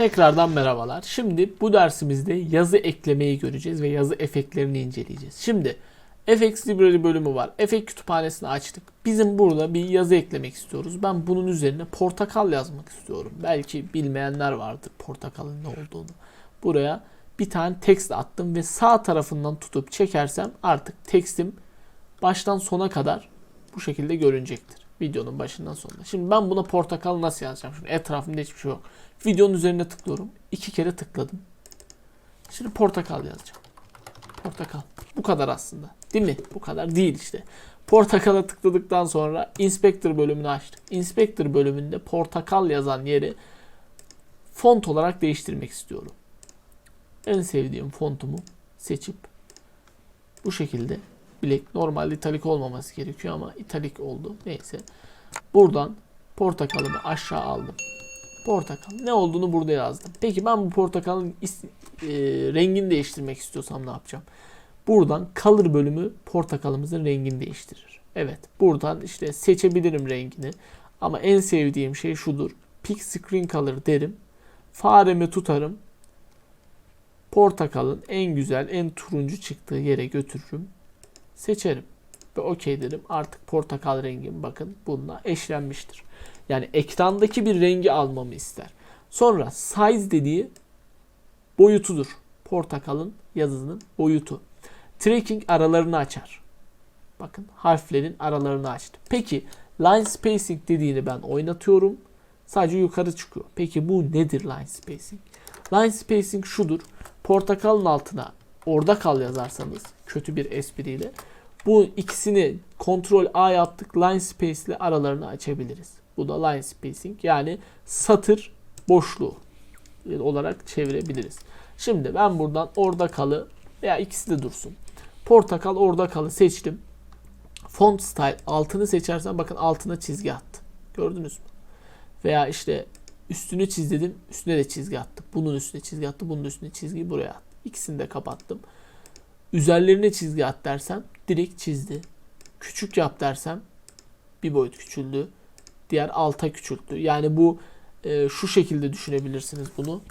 Tekrardan merhabalar. Şimdi bu dersimizde yazı eklemeyi göreceğiz ve yazı efektlerini inceleyeceğiz. Şimdi FX Library bölümü var. Efekt kütüphanesini açtık. Bizim burada bir yazı eklemek istiyoruz. Ben bunun üzerine portakal yazmak istiyorum. Belki bilmeyenler vardır portakalın ne olduğunu. Buraya bir tane text attım ve sağ tarafından tutup çekersem artık tekstim baştan sona kadar bu şekilde görünecektir. Videonun başından sonuna. Şimdi ben buna portakal nasıl yazacağım? Şimdi etrafımda hiçbir şey yok. Videonun üzerine tıklıyorum. İki kere tıkladım. Şimdi portakal yazacağım. Portakal. Bu kadar aslında. Değil mi? Bu kadar değil işte. Portakala tıkladıktan sonra Inspector bölümünü açtık. Inspector bölümünde portakal yazan yeri font olarak değiştirmek istiyorum. En sevdiğim fontumu seçip bu şekilde bilek normalde italik olmaması gerekiyor ama italik oldu. Neyse. Buradan portakalımı aşağı aldım. Portakal. Ne olduğunu burada yazdım. Peki ben bu portakalın e, rengini değiştirmek istiyorsam ne yapacağım? Buradan color bölümü portakalımızın rengini değiştirir. Evet. Buradan işte seçebilirim rengini. Ama en sevdiğim şey şudur. Pick screen color derim. Faremi tutarım. Portakalın en güzel, en turuncu çıktığı yere götürürüm. Seçerim. Ve okey derim. Artık portakal rengim bakın bununla eşlenmiştir. Yani ekrandaki bir rengi almamı ister. Sonra size dediği boyutudur. Portakalın yazısının boyutu. Tracking aralarını açar. Bakın harflerin aralarını açtı. Peki line spacing dediğini ben oynatıyorum. Sadece yukarı çıkıyor. Peki bu nedir line spacing? Line spacing şudur. Portakalın altına orada kal yazarsanız kötü bir espriyle bu ikisini kontrol A yaptık. Line space ile aralarını açabiliriz. Bu da line spacing yani satır boşluğu olarak çevirebiliriz. Şimdi ben buradan orada kalı veya ikisi de dursun. Portakal orada kalı seçtim. Font style altını seçersen bakın altına çizgi attı. Gördünüz mü? Veya işte üstünü çiz dedim. Üstüne de çizgi attı. Bunun üstüne çizgi attı. Bunun üstüne çizgiyi buraya attı. İkisini de kapattım. Üzerlerine çizgi at dersem direkt çizdi. Küçük yap dersem bir boyut küçüldü. Diğer alta küçülttü. Yani bu e, şu şekilde düşünebilirsiniz bunu.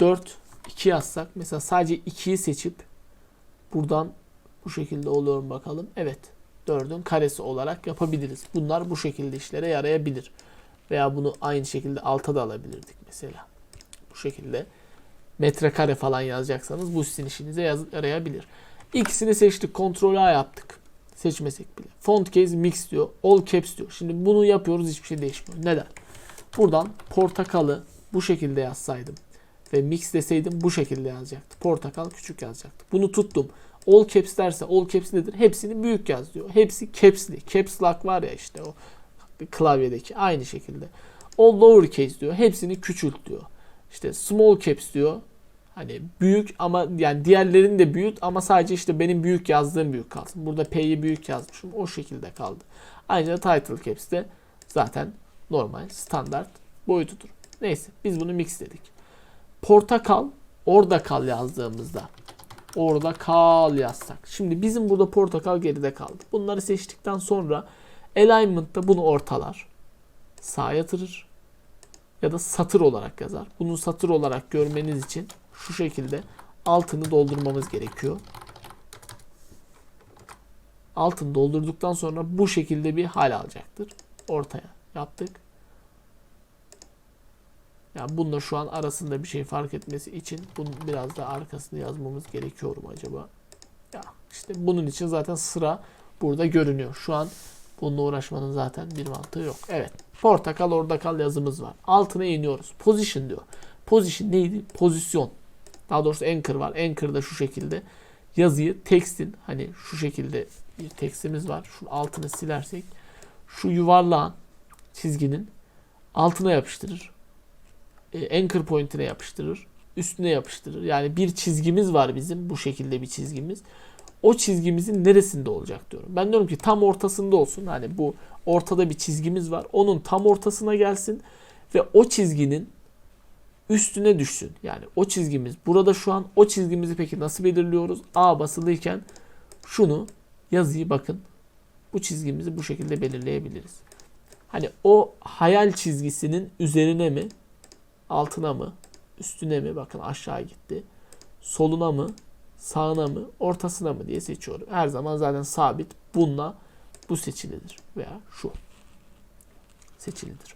4 2 yazsak mesela sadece 2'yi seçip buradan bu şekilde oluyor bakalım. Evet. 4'ün karesi olarak yapabiliriz. Bunlar bu şekilde işlere yarayabilir. Veya bunu aynı şekilde alta da alabilirdik mesela. Bu şekilde metrekare falan yazacaksanız bu sizin işinize yaz- yarayabilir. İkisini seçtik. Ctrl A yaptık. Seçmesek bile. Font case mix diyor. All caps diyor. Şimdi bunu yapıyoruz hiçbir şey değişmiyor. Neden? Buradan portakalı bu şekilde yazsaydım ve mix deseydim bu şekilde yazacaktı. Portakal küçük yazacaktı. Bunu tuttum. All caps derse all caps nedir? Hepsini büyük yaz diyor. Hepsi caps'li. Caps lock var ya işte o klavyedeki aynı şekilde. All lowercase diyor. Hepsini küçült diyor. İşte small caps diyor. Hani büyük ama yani diğerlerini de büyüt ama sadece işte benim büyük yazdığım büyük kalsın. Burada P'yi büyük yazmışım. O şekilde kaldı. Ayrıca title caps de zaten normal standart boyutudur. Neyse biz bunu mix dedik. Portakal orada kal yazdığımızda orada kal yazsak. Şimdi bizim burada portakal geride kaldı. Bunları seçtikten sonra alignment'ta bunu ortalar. Sağa yatırır ya da satır olarak yazar. Bunu satır olarak görmeniz için şu şekilde altını doldurmamız gerekiyor. Altını doldurduktan sonra bu şekilde bir hal alacaktır. Ortaya yaptık. Yani bununla şu an arasında bir şey fark etmesi için bunun biraz da arkasını yazmamız gerekiyor mu acaba? Ya işte bunun için zaten sıra burada görünüyor. Şu an bununla uğraşmanın zaten bir mantığı yok. Evet. Portakal orada kal yazımız var. Altına iniyoruz. Position diyor. Position neydi? Pozisyon. Daha doğrusu anchor var. Anchor da şu şekilde yazıyı tekstin hani şu şekilde bir tekstimiz var. Şu altını silersek şu yuvarlağın çizginin altına yapıştırır. E, anchor point'ine yapıştırır. Üstüne yapıştırır. Yani bir çizgimiz var bizim. Bu şekilde bir çizgimiz. O çizgimizin neresinde olacak diyorum. Ben diyorum ki tam ortasında olsun. Hani bu ortada bir çizgimiz var. Onun tam ortasına gelsin ve o çizginin üstüne düşsün. Yani o çizgimiz burada şu an o çizgimizi peki nasıl belirliyoruz? A basılıyken şunu yazıyı bakın. Bu çizgimizi bu şekilde belirleyebiliriz. Hani o hayal çizgisinin üzerine mi altına mı üstüne mi? Bakın aşağı gitti. Soluna mı? Sağına mı? Ortasına mı diye seçiyorum. Her zaman zaten sabit. Bununla bu seçilidir. Veya şu seçilidir.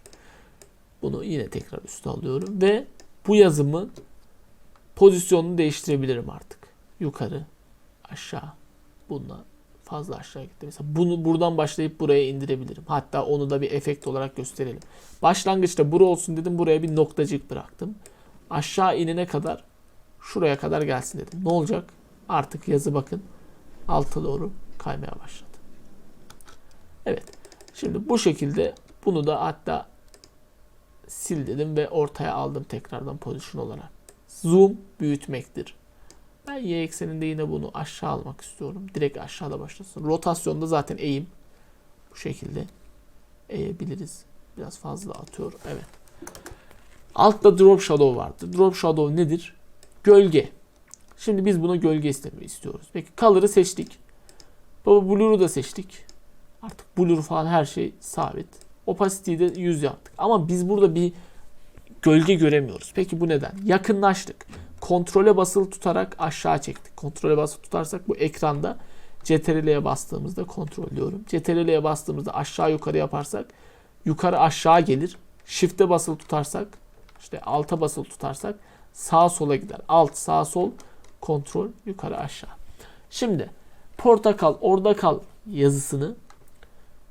Bunu yine tekrar üste alıyorum ve bu yazımın pozisyonunu değiştirebilirim artık. Yukarı, aşağı. Bununla fazla aşağı gitti. Mesela bunu buradan başlayıp buraya indirebilirim. Hatta onu da bir efekt olarak gösterelim. Başlangıçta bura olsun dedim. Buraya bir noktacık bıraktım. Aşağı inene kadar şuraya kadar gelsin dedim. Ne olacak? Artık yazı bakın alta doğru kaymaya başladı. Evet. Şimdi bu şekilde bunu da hatta sil dedim ve ortaya aldım tekrardan pozisyon olarak. Zoom büyütmektir. Ben y ekseninde yine bunu aşağı almak istiyorum. Direkt aşağıda başlasın. Rotasyonda zaten eğim. Bu şekilde eğebiliriz. Biraz fazla atıyor. Evet. Altta drop shadow vardı. Drop shadow nedir? Gölge. Şimdi biz buna gölge istemeyi istiyoruz. Peki color'ı seçtik. Baba blur'u da seçtik. Artık blur falan her şey sabit. Opacity'yi de 100 yaptık. Ama biz burada bir gölge göremiyoruz. Peki bu neden? Yakınlaştık. Kontrole basılı tutarak aşağı çektik. Kontrole basılı tutarsak bu ekranda CTRL'ye bastığımızda kontrol diyorum. CTRL'ye bastığımızda aşağı yukarı yaparsak yukarı aşağı gelir. Shift'e basılı tutarsak işte alta basılı tutarsak sağa sola gider. Alt sağ sol kontrol yukarı aşağı. Şimdi portakal orada kal yazısını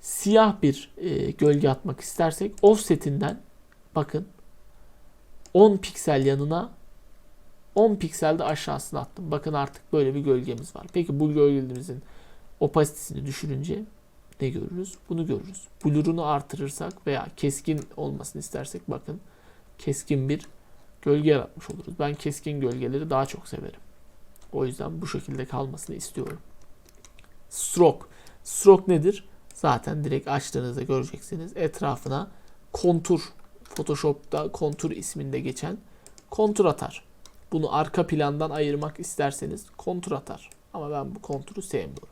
siyah bir e, gölge atmak istersek offset'inden bakın 10 piksel yanına 10 piksel de aşağısına attım. Bakın artık böyle bir gölgemiz var. Peki bu gölgemizin opasitesini düşürünce ne görürüz? Bunu görürüz. Blur'unu artırırsak veya keskin olmasını istersek bakın keskin bir gölge yaratmış oluruz. Ben keskin gölgeleri daha çok severim. O yüzden bu şekilde kalmasını istiyorum. Stroke. Stroke nedir? Zaten direkt açtığınızda göreceksiniz. Etrafına kontur, Photoshop'ta kontur isminde geçen kontur atar. Bunu arka plandan ayırmak isterseniz kontur atar. Ama ben bu konturu sevmiyorum.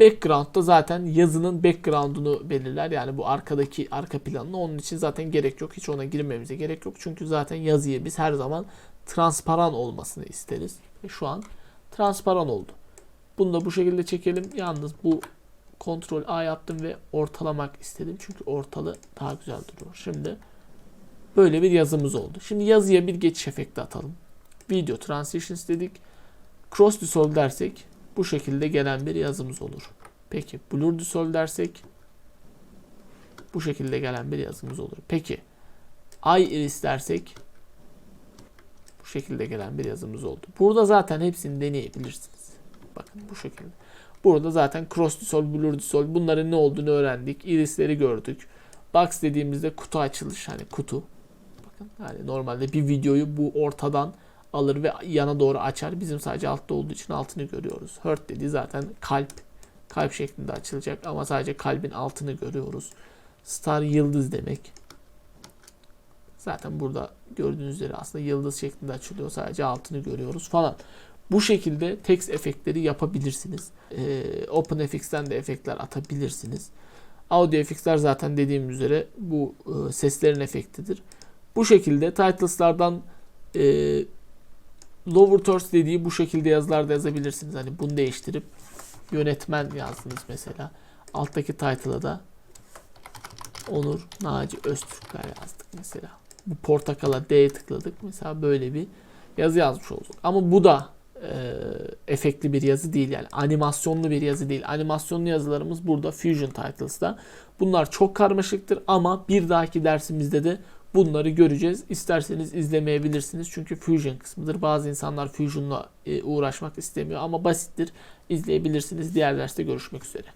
Background'da zaten yazının background'unu belirler. Yani bu arkadaki arka planını onun için zaten gerek yok. Hiç ona girmemize gerek yok. Çünkü zaten yazıyı biz her zaman transparan olmasını isteriz. Ve şu an transparan oldu. Bunu da bu şekilde çekelim. Yalnız bu kontrol A yaptım ve ortalamak istedim. Çünkü ortalı daha güzel duruyor. Şimdi böyle bir yazımız oldu. Şimdi yazıya bir geçiş efekti atalım. Video transitions dedik. Cross dissolve dersek bu şekilde gelen bir yazımız olur. Peki blur dissolve dersek bu şekilde gelen bir yazımız olur. Peki eye iris dersek bu şekilde gelen bir yazımız oldu. Burada zaten hepsini deneyebilirsiniz. Bakın bu şekilde. Burada zaten cross dissolve, blur dissolve bunların ne olduğunu öğrendik. Irisleri gördük. Box dediğimizde kutu açılış hani kutu. Bakın yani normalde bir videoyu bu ortadan alır ve yana doğru açar. Bizim sadece altta olduğu için altını görüyoruz. Heart dediği zaten kalp. Kalp şeklinde açılacak ama sadece kalbin altını görüyoruz. Star yıldız demek. Zaten burada gördüğünüz üzere aslında yıldız şeklinde açılıyor. Sadece altını görüyoruz falan. Bu şekilde text efektleri yapabilirsiniz. Ee, OpenFX'ten de efektler atabilirsiniz. Audio FX'ler zaten dediğim üzere bu e, seslerin efektidir. Bu şekilde titles'lardan e, lower terse dediği bu şekilde yazılarda yazabilirsiniz. Hani bunu değiştirip yönetmen yazdınız mesela. Alttaki title'a da Onur Naci Öztürkler yazdık mesela. Bu portakala D'ye tıkladık. Mesela böyle bir yazı yazmış olduk. Ama bu da e, efektli bir yazı değil yani animasyonlu bir yazı değil. Animasyonlu yazılarımız burada Fusion Titles'da. Bunlar çok karmaşıktır ama bir dahaki dersimizde de bunları göreceğiz. İsterseniz izlemeyebilirsiniz çünkü Fusion kısmıdır. Bazı insanlar Fusion'la e, uğraşmak istemiyor ama basittir. İzleyebilirsiniz. Diğer derste görüşmek üzere.